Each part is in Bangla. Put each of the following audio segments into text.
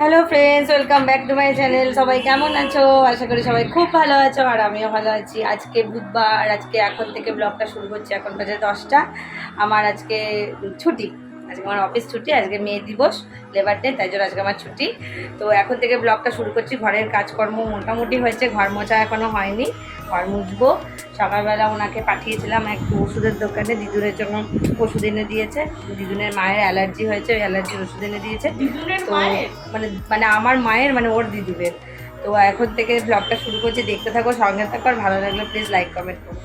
Hello friends welcome back to my channel সবাই কেমন আছো? আশা করি সবাই খুব ভালো আছো আর আমিও ভালো আছি। আজকে বুধবার, আজকে এখন থেকে ব্লগটা শুরু করছি। এখন বাজে দশটা। আমার আজকে ছুটি। আজকে আমার অফিস ছুটি, আজকে মে দিবস লেবার ডে তাই জন্য আজকে আমার ছুটি। তো এখন থেকে ব্লগটা শুরু করছি। ঘরের কাজকর্ম মোটামুটি হয়েছে। ঘর মোছা এখনও হয়নি। ঘর মুছবো। সকালবেলা ওনাকে পাঠিয়েছিলাম একটু ওষুধের দোকানে দিদুনের জন্য ওষুধ এনে দিয়েছে। দিদুনের মায়ের অ্যালার্জি হয়েছে ওই অ্যালার্জির ওষুধ এনে দিয়েছে। তো মানে মানে আমার মায়ের মানে ওর দিদুরের তো এখন থেকে ব্লগটা শুরু করছি দেখতে থাকো সঙ্গে থাকো আর ভালো লাগলে প্লিজ লাইক কমেন্ট করো।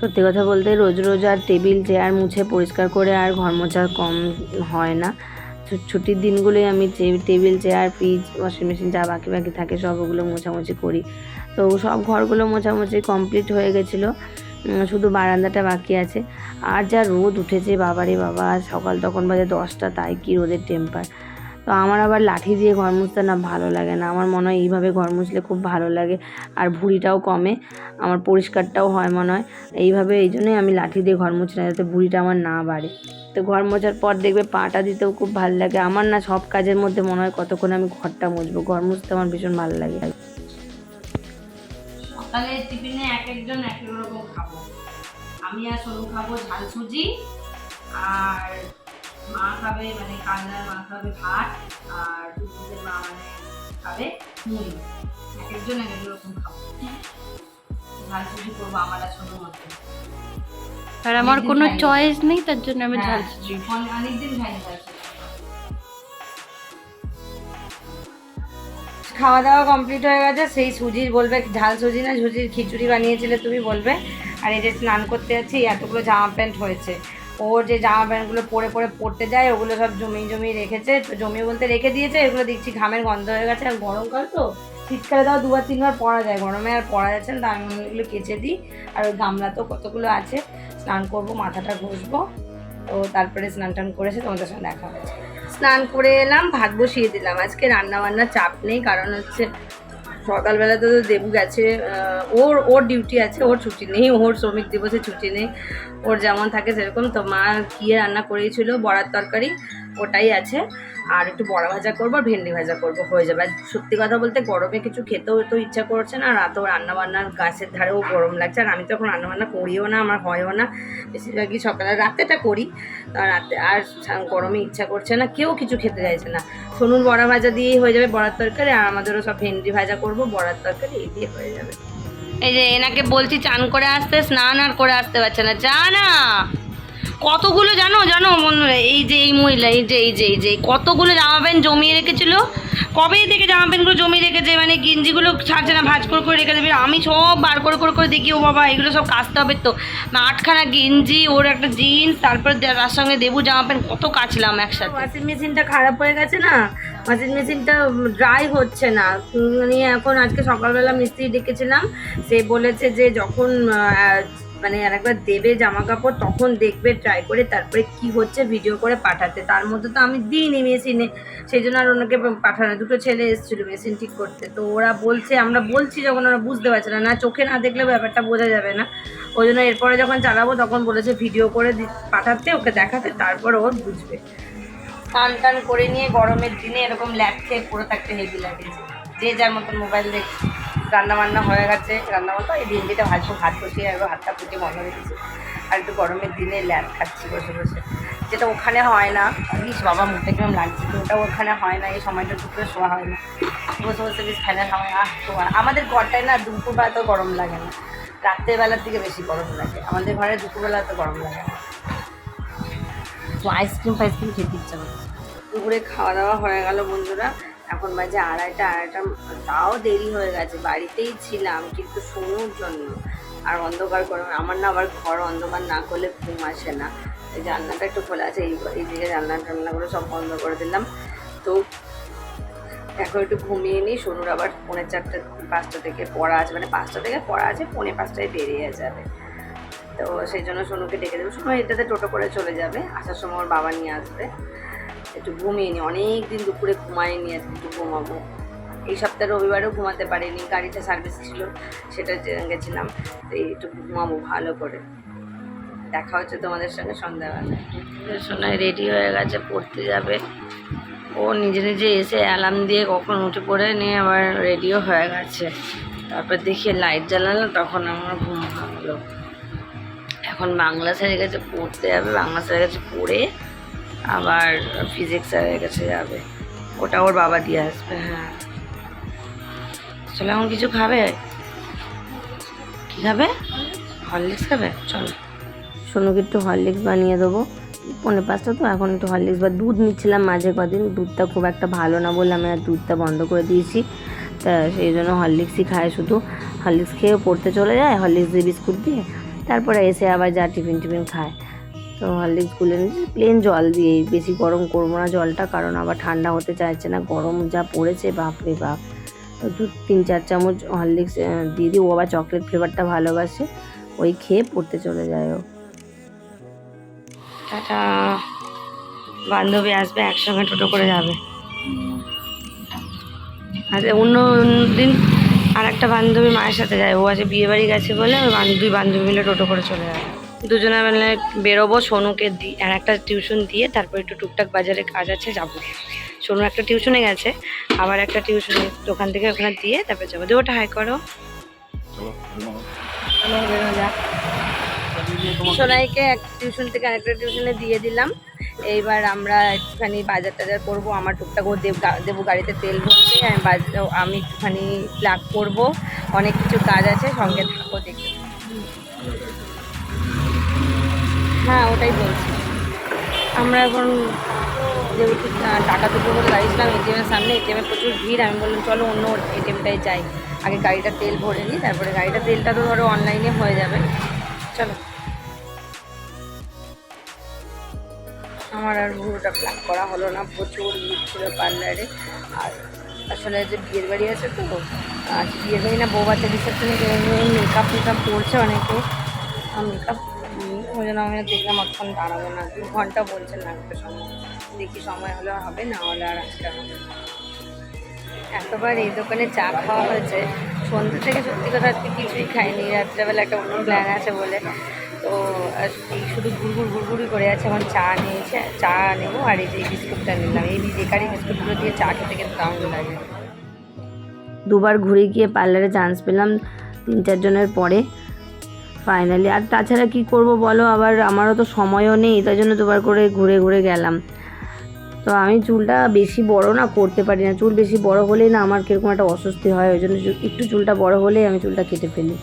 সত্যি কথা বলতে রোজ রোজ আর টেবিল চেয়ার মুছে পরিষ্কার করে আর ঘর মোছা কম হয় না। ছুটির দিনগুলোই আমি table, chair, fridge, washing machine যা বাকি বাকি থাকে সব ওগুলো মোছামুছি করি। তো সব ঘরগুলো মোছামুছি কমপ্লিট হয়ে গেছিল। শুধু বারান্দাটা বাকি আছে। আর যা রোদ উঠেছে, বাবারে বাবা, সকাল তখন বাজে দশটা, তাই কি রোদের টেম্পার তো আমার আবার লাঠি দিয়ে ঘর মুছতে না ভালো লাগে না। আমার মনে হয় এইভাবে ঘর মুছলে খুব ভালো লাগে আর ভুঁড়িটাও কমে। আমার পরিষ্কারটাও হয় মনে হয়। এইভাবে এই জন্যই আমি লাঠি দিয়ে ঘর মুছি না যাতে ভুঁড়িটা আমার না বাড়ে। তো ঘর মোছার পর দেখবে পাটা দিতেও খুব ভালো লাগে। আমার না সব কাজের মধ্যে মনে হয় কতক্ষণ আমি ঘরটা মুছবো। ঘর মুছতে আমার ভীষণ ভালো লাগে। সকালে টিফিনে এক একজন এক রকম খাব। আমি আর সোনু খাব ঝাল সুজি আর মা খাবে মানে কান্নার মা খাবে ভাত আর মা মানে খাবে মুড়ি। এক একজন এক এক রকম খাব। ঝাল সুজি করব আমার আর মতো আর আমার কোনো চয়েস নেই তার জন্য হ্যাঁ, অনেক- অনেকদিন খাইনি ঝাল খাওয়া দাওয়া কমপ্লিট হয়ে গেছে সেই সুজির বলবে ঝাল সুজি না সুজির খিচুড়ি বানিয়েছিলে তুমি বলবে। আর এই যে স্নান করতে যাচ্ছি এতগুলো জামা প্যান্ট হয়েছে। ওর যে জামা প্যান্টগুলো পরে পরে পড়তে যায়, ওগুলো সব জমি জমি রেখেছে জমি বলতে রেখে দিয়েছে, এগুলো দেখছি ঘামের গন্ধ হয়ে গেছে, আর গরমকাল তো, শীতকালে তাও দুবার তিনবার পরা যায়, গরমে আর পরা যাচ্ছে না আমি এগুলো কেচে দিই, আর ওই গামলা তো কতগুলো আছে, স্নান করব, মাথাটা ঘষবো, তো তারপরে স্নান টান করেছে তোমাদের সঙ্গে দেখা হয়েছে স্নান করে এলাম, ভাত বসিয়ে দিলাম, আজকে রান্না বান্নার চাপ নেই, কারণ হচ্ছে সকালবেলা তো দেবু গেছে ওর ওর ডিউটি আছে, ওর ছুটি নেই, ওর শ্রমিক দিবসে ছুটি নেই, ওর যেমন থাকে সেরকম, তো মা গিয়ে রান্না করেছিল, বড়ার তরকারি, ওটাই আছে, আর একটু বড়া ভাজা করব আর ভেন্ডি ভাজা করব, হয়ে যাবে। আর সত্যি কথা বলতে গরমে কিছু খেতেও তো ইচ্ছা করছে না, রাতেও রান্না বান্নার গাছের ধারেও গরম লাগছে, আর আমি তখন রান্না বান্না করিও না, আমার হয়ও না, বেশিরভাগই সকালে রাতেটা করি রাতে আর গরমে ইচ্ছা করছে না, কেউ কিছু খেতে চাইছে না। সোনুর বড়া ভাজা দিয়েই হয়ে যাবে বড়ার তরকারি, আর আমাদেরও সব ভেন্ডি ভাজা করব, বড়ার তরকারি এই দিয়ে হয়ে যাবে। এই যে এনাকে বলছি চান করে আসতে, স্নান আর করে আসতে পারছে না। যা না! কতগুলো জানো? জানো বন্ধুরা এই যে এই মহিলা এই যে এই যে এই যে কতগুলো জামা প্যান্ট জমিয়ে রেখেছিল? কবে থেকে জামা প্যান্টগুলো জমিয়ে রেখেছে? মানে গেঞ্জিগুলো ছাড়ছে না ভাজ করে করে রেখে দেবে আমি সব বার করে করে করে দেখি ও বাবা এগুলো সব কাচতে হবে তো। আটখানা গেঞ্জি ওর একটা জিন্স তারপর তার সঙ্গে দেবু জামা প্যান্ট কত কাচলাম একসাথে। ওয়াশিং মেশিনটা খারাপ হয়ে গেছে না? ওয়াশিং মেশিনটা ড্রাই হচ্ছে না। উম, নিয়ে এখন আজকে সকালবেলা মিস্ত্রি ডেকেছিলাম সে বলেছে যে যখন মানে আর একবার দেবে জামা কাপড় তখন দেখবে ট্রাই করে তারপরে কি হচ্ছে ভিডিও করে পাঠাতে। তার মধ্যে তো আমি দিইনি মেশিনে সেই জন্য আর ওনাকে পাঠানো, দুটো ছেলে এসেছিল মেশিন ঠিক করতে। তো ওরা বলছে, আমরা বলছি যখন ওরা বুঝতে পারছে না না, চোখে না দেখলে ব্যাপারটা বোঝা যাবে না। ওই জন্য এরপরে যখন চালাবো, তখন বলেছে ভিডিও করে পাঠাতে, ওকে দেখাতে, তারপর ওর বুঝবে। টান টান করে নিয়ে গরমের দিনে এরকম ল্যাপ খেয়ে পড়ে থাকতে হেভি লাগে। যে যার মতন মোবাইল দেখছে। রান্না বান্না হয়ে গেছে। রান্না বান্না এই ভেন্ডিটা ভাজবো ভাত বসিয়ে একবার হাতটা ফুটে বন্ধ রেখেছি আর একটু গরমের দিনে ল্যাপ খাচ্ছি বসে বসে। যেটা ওখানে হয় না, ইস বাবা, মুখটা কেমন লাগছে তো, ওটা ওখানে হয় না, এই সময়টা দুপুরে শোয়া হয় না। বসে বসে বেশ ফ্যানের হাওয়ায় আহ, শোয়া। আমাদের ঘরটায় না দুপুরবেলা তো গরম লাগে না। রাত্রেবেলার দিকে বেশি গরম লাগে। আমাদের ঘরে দুপুরবেলা তো গরম লাগে না। তো আইসক্রিম ফাইসক্রিম খেতে ইচ্ছা করছে। দুপুরে খাওয়া দাওয়া হয়ে গেল বন্ধুরা। এখন বাজে আড়াইটা আড়াইটা, তাও দেরি হয়ে গেছে। বাড়িতেই ছিলাম, কিন্তু সোনুর জন্য। আর অন্ধকার করে, আমার না আবার ঘর অন্ধকার না করলে ঘুম আসে না। এই জানলাটা একটু খোলা আছে, এই এই দিকে জানলা টান্নাগুলো সব বন্ধ করে দিলাম। তো এখন একটু ঘুমিয়ে নিই, সোনুর আবার পৌনে চারটে, পাঁচটা থেকে পড়া আছে। মানে পাঁচটা থেকে পড়া আছে, পৌনে পাঁচটায় বেরিয়ে যাবে। তো সেই জন্য সোনুকে ডেকে দেবো। সোনু এটাতে টোটো করে চলে যাবে, আসার সময় ওর বাবা নিয়ে আসবে। একটু ঘুমিয়ে নি। অনেক দিন দুপুরে ঘুমাইনি আজকে একটু ঘুমাবো। এই সপ্তাহে রবিবারেও ঘুমাতে পারিনি গাড়িটা সার্ভিস ছিল, সেটা গেছিলাম। তো এই একটু ঘুমাবো ভালো করে। দেখা হচ্ছে তোমাদের সঙ্গে সন্ধ্যাবেলা সোনায় রেডি হয়ে গেছে, পড়তে যাবে। ও নিজে নিজে এসে অ্যালার্ম দিয়ে কখন উঠে পড়ে নিয়ে আবার রেডিও হয়ে গেছে। তারপর দেখি লাইট জ্বালালো, তখন আমার ঘুম ভাঙলো। এখন বাংলা স্যারের কাছে পড়তে যাবে, বাংলা স্যারের কাছে পড়ে আবার ফিজিক্স স্যারের কাছে যাবে। ওটা ওর বাবা দিয়ে আসবে। হ্যাঁ। চলো এখন কিছু খাবে? কি খাবে? হরলিক্স খাবে? চলো। সোনুকে একটু হরলিক্স বানিয়ে দেবো। পনেরো পাঁচটা তো এখন একটু হরলিক্স বা দুধ নিচ্ছিলাম মাঝে কদিন। দুধটা খুব একটা ভালো না বলে আমি আর দুধটা বন্ধ করে দিয়েছি। তা সেই জন্য হরলিক্সই খায় শুধু। হরলিক্স খেয়ে পড়তে চলে যায় হরলিক্স দিয়ে বিস্কুট দিয়ে। তারপরে এসে আবার যা টিফিন টিফিন খায়। হরলিক্স গুলে নিচ্ছি প্লেন জল দিয়ে বেশি গরম করব না জলটা, কারণ আবার ঠান্ডা হতে চাইছে না। গরম যা পড়েছে, বাপ তো দু, তিন, চার চামচ হরলিক্স দিয়ে দিই। ও আবার চকলেট ফ্লেভারটা ভালোবাসে। ওই খেয়ে পড়তে চলে যায় ও। বান্ধবী আসবে, একসঙ্গে টোটো করে যাবে। আচ্ছা অন্য দিন আর একটা বান্ধবী মায়ের সাথে যায়। ও আজকে বিয়ে বাড়ি গেছে বলে, ওই বান্ধবী, দুই বান্ধবী মিলে টোটো করে চলে যাবে। দুজনে মিলে বেরোবো সোনুকে দিই আর একটা টিউশন দিয়ে তারপর একটু টুকটাক বাজারে কাজ আছে যাব। সোনু একটা টিউশনে গেছে আবার একটা টিউশনে দোকান থেকে ওখানে দিয়ে তারপর যাব। দিয়ে ওটা হাই করো। সোনাইকে এক টিউশন থেকে আরেকটা টিউশনে দিয়ে দিলাম। এইবার আমরা একটুখানি বাজার টাজার করব। আমার টুকটাক ও দেব দেবো গাড়িতে তেল ভরছে আমি একটুখানি প্লাগ করব। অনেক কিছু কাজ আছে সঙ্গে থাকো দেখে হ্যাঁ ওটাই বলছি। আমরা এখন যেহেতু টাকা দুটো বলে দাঁড়িয়েছিলাম এটিএমের সামনে এটিএমে প্রচুর ভিড়, আমি বললাম, চলো অন্য এটিএমটাই যাই। আগে গাড়িটা তেল ভরে নিই, তারপরে গাড়িটা তেলটা তো ধরো অনলাইনে হয়ে যাবে। চলো। আমার আর ভুরুটা প্ল্যাক করা হলো না, প্রচুর ভিড় ছিল পার্লারে। আর আসলে যে বিয়ের বাড়ি আছে তো আজ বিয়ের বাড়ি না, বউ বাচ্চা রিসেপশনে মেকআপ টেকআপ করছে অনেকে। মেকআপ ওই জন্য আমি দেখলাম অতক্ষণ দাঁড়াবো না। দু ঘণ্টা বলছেন একটা সময়। দেখি সময় হলে হবে, না হলে আর আজকে হবে এতবার এই দোকানে চা খাওয়া হয়েছে। সন্ধ্যে থেকে সত্যি কথা আজকে কিছুই খাইনি। রাত্রেবেলা একটা অন্য প্ল্যান আছে বলে। তো শুধু ঘুরঘুর ঘুরঘুরি করে আছে। এখন চা নিয়েছে চা নেব আর এই যে বিস্কুটটা নিলাম। এই বেকারি বিস্কুটগুলো দিয়ে চা খেতে খেতে দারুণ লাগে। দুবার ঘুরে গিয়ে পার্লারে চান্স পেলাম তিন চারজনের পরে। ফাইনালি আর তাছাড়া কি করব বলো? আবার আমারও তো সময়ও নেই, তাই জন্য দুবার করে ঘুরে ঘুরে গেলাম। তো আমি চুলটা বেশি বড় না করতে পারি না। চুল বেশি বড় হলেই না আমার কীরকম একটা অস্বস্তি হয়, ওই জন্য একটু চুলটা বড় হলেই আমি চুলটা কেটে ফেলি।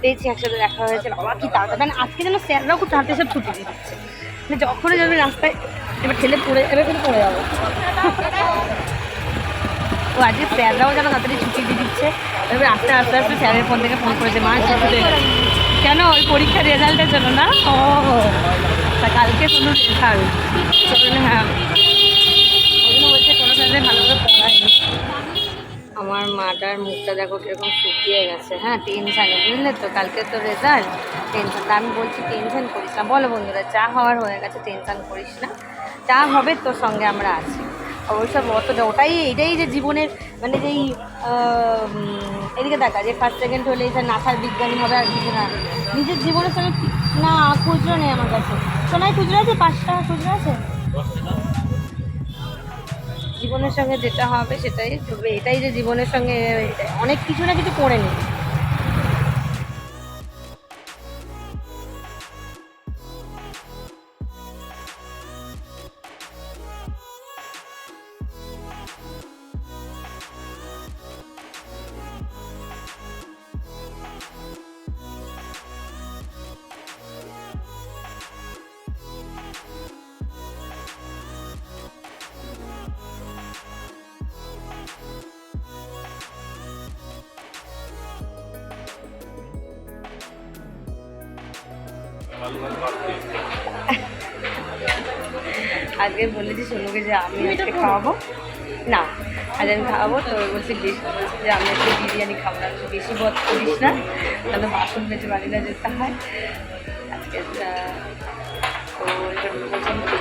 পেয়েছি একসাথে দেখা হয়েছে। তাড়াতাড়ি। মানে আজকে যেন স্যাররাও খুব সব মানে যখনই যাবে রাস্তায়, এবার ঠেলে পড়ে এবার পড়ে যাব। ও আজকে স্যাররাও যেন তাড়াতাড়ি ছুটি দিয়ে দিচ্ছে। এবার আস্তে আস্তে আস্তে স্যারের ফোন থেকে ফোন করেছে, মা, ছুটি কেন? ওই পরীক্ষার রেজাল্টের জন্য না? ও, তা কালকে হ্যাঁ। কোনো ভালোভাবে পড়ায়নি আমার মাটার মুখটা দেখো কীরকম শুকিয়ে গেছে। হ্যাঁ টেনশানে বুঝলে তো? কালকে তো রেজাল্ট। টেনশন তা আমি বলছি টেনশন করিস না। বলো বন্ধুরা, চা হওয়ার হয়ে গেছে টেনশন করিস না। চা হবে তোর সঙ্গে, আমরা আছি। অবশ্য অতটা ওটাই, এটাই যে জীবনের মানে যেই এদিকে দেখা, যে ফার্স্ট সেকেন্ড হলে এটা নাসার বিজ্ঞানী হবে আর কিছু না। নিজের জীবনের সঙ্গে না, খুচরো নেই আমার কাছে। সোনাই, খুচরো আছে? পাঁচ টাকা খুচরো আছে? জীবনের সঙ্গে যেটা হবে সেটাই এটাই যে জীবনের সঙ্গে, অনেক কিছু না কিছু করে নিই আজকে বলেছি সোনুকে যে আমি আজকে খাওয়াবো। না আজ আমি খাওয়াবো তো বলছি বলছে যে আমি আজকে বিরিয়ানি খাব না বেশি বধ করিস না। তাহলে বাসন বেঁচে বাড়িতে যেতে হয়। আজকে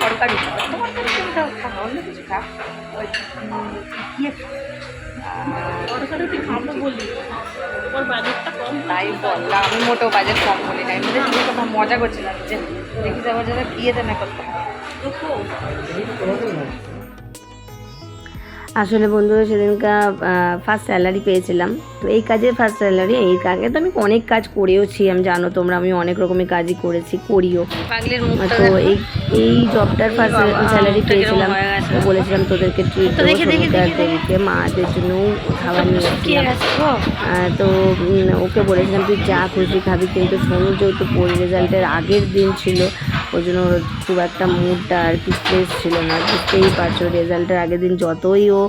তরকারি তরকারি তুমি খাও খা অন্য কিছু খা। ওই খা তুই খাব বলি ওর বাজেটটা কম তাই বললাম আমি মোটেও বাজেট কম বলি নাই। মানে তুমি তো মজা করছিলাম যে দেখি যাব যাতে বিয়েতে না করতে হবে। আসলে বন্ধুরা সেদিনকা ফার্স্ট স্যালারি পেয়েছিলাম। তো এই কাজের ফার্স্ট স্যালারি এই আগে তো আমি অনেক কাজ করেওছি আমি জানো তোমরা আমি অনেক রকমের কাজই করেছি করিও। তো এই এই জবটার ফার্স্ট স্যালারি পেয়েছিলাম। বলেছিলাম তোদেরকে ট্রিট দেবীকে মাদের জন্য খাবার নিয়ে তো? ওকে বলেছিলাম তুই যা খুশি খাবি কিন্তু সোনু যেহেতু পোল রেজাল্টের আগের দিন ছিল ওই জন্য ওর খুব একটা মুডটা আর কি ফ্রেশ ছিল না। বুঝতেই পারছ রেজাল্টের আগের দিন যতই ও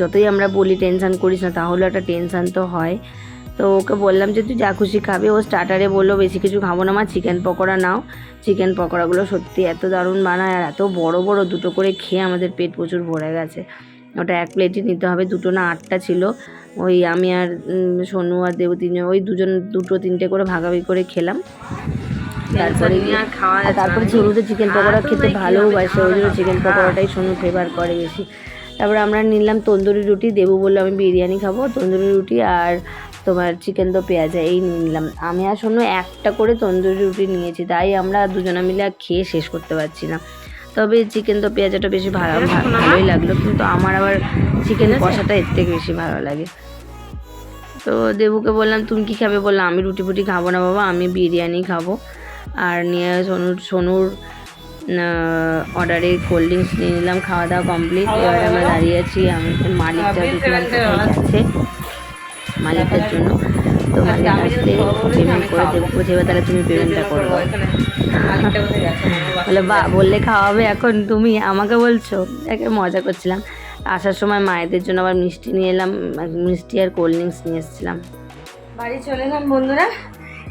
যতই আমরা বলি টেনশান করিস না, তাহলে একটা টেনশান তো হয়। তো ওকে বললাম যে, তুই যা খুশি খাবি। ও স্টার্টারে বলল, বেশি কিছু খাব না, মা চিকেন পকোড়া নাও। চিকেন পকোড়াগুলো সত্যি এত দারুণ বানায় আর এত বড় বড় দুটো করে খেয়ে আমাদের পেট প্রচুর ভরে গেছে। ওটা এক প্লেটই নিতে হবে, দুটো না আটটা ছিল। ওই আমি আর সোনু আর দেবু তিনজন ওই দুজন, দুটো তিনটে করে ভাগাভাগি করে খেলাম। তারপরে তারপরে না। চিকেন পকোড়া খেতে ভালোবাসে ওই জন্য চিকেন পকোড়াটাই সোনু ফেভার করে বেশি। তারপরে আমরা নিলাম তন্দুরি রুটি দেবু বলল আমি বিরিয়ানি খাব তন্দুরি রুটি আর তোমার চিকেন তো পেঁয়াজা এই নিলাম। আমি আর শোনো একটা করে তন্দুরি রুটি নিয়েছি তাই আমরা দুজনে মিলে আর খেয়ে শেষ করতে পারছি না। তবে চিকেন তো পেঁয়াজাটা বেশি ভালো ভালোই লাগল কিন্তু আমার আবার চিকেন কষাটা এর থেকে বেশি ভালো লাগে। তো দেবুকে বললাম তুমি কি খাবে? বললাম আমি রুটি ফুটি খাব না বাবা আমি বিরিয়ানি খাব। আর নিয়ে সোনুর সোনুর অর্ডারে কোল্ড ড্রিঙ্কস নিয়ে নিলাম খাওয়া দাওয়া কমপ্লিট এবার আমরা দাঁড়িয়ে আছি আমি মালিকটা যাচ্ছে। মালিকটার জন্য। তো মালিক আসতে পেমেন্ট করে দেবো। বলছে, তাহলে তুমি পেমেন্টটা করব। বলে বা বললে খাওয়াবে এখন তুমি? আমাকে বলছো? একে মজা করছিলাম। আসার সময় মায়েদের জন্য আবার মিষ্টি নিয়ে এলাম। মিষ্টি আর কোল্ড ড্রিঙ্কস নিয়ে এসেছিলাম। বাড়ি চলে এলাম বন্ধুরা।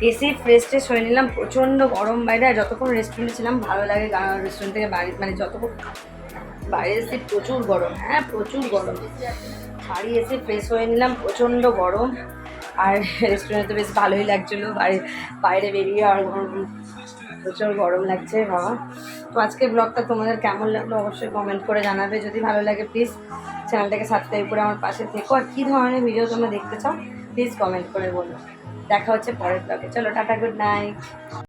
এসে ফ্রেশ ট্রেশ হয়ে নিলাম, প্রচণ্ড গরম বাইরে, আর যতক্ষণ রেস্টুরেন্টে ছিলাম, ভালো লাগে রেস্টুরেন্ট থেকে বাড়ি মানে যতক্ষণ বাইরে এসে প্রচুর গরম হ্যাঁ প্রচুর গরম। বাড়ি এসে ফ্রেশ হয়ে নিলাম, প্রচণ্ড গরম। আর রেস্টুরেন্টে বেশ ভালোই লাগছিল, বাড়ি বাইরে বেরিয়ে আর প্রচুর গরম লাগছে, বাবা। তো আজকে ব্লগটা তোমাদের কেমন লাগল অবশ্যই কমেন্ট করে জানাবে। যদি ভালো লাগে প্লিজ চ্যানেলটাকে সাবস্ক্রাইব করে আমার পাশে থেকো। আর কী ধরনের ভিডিও তোমরা দেখতে চাও প্লিজ কমেন্ট করে বলো। দেখা হচ্ছে পরের ব্লগে চলো টাটা গুড নাইট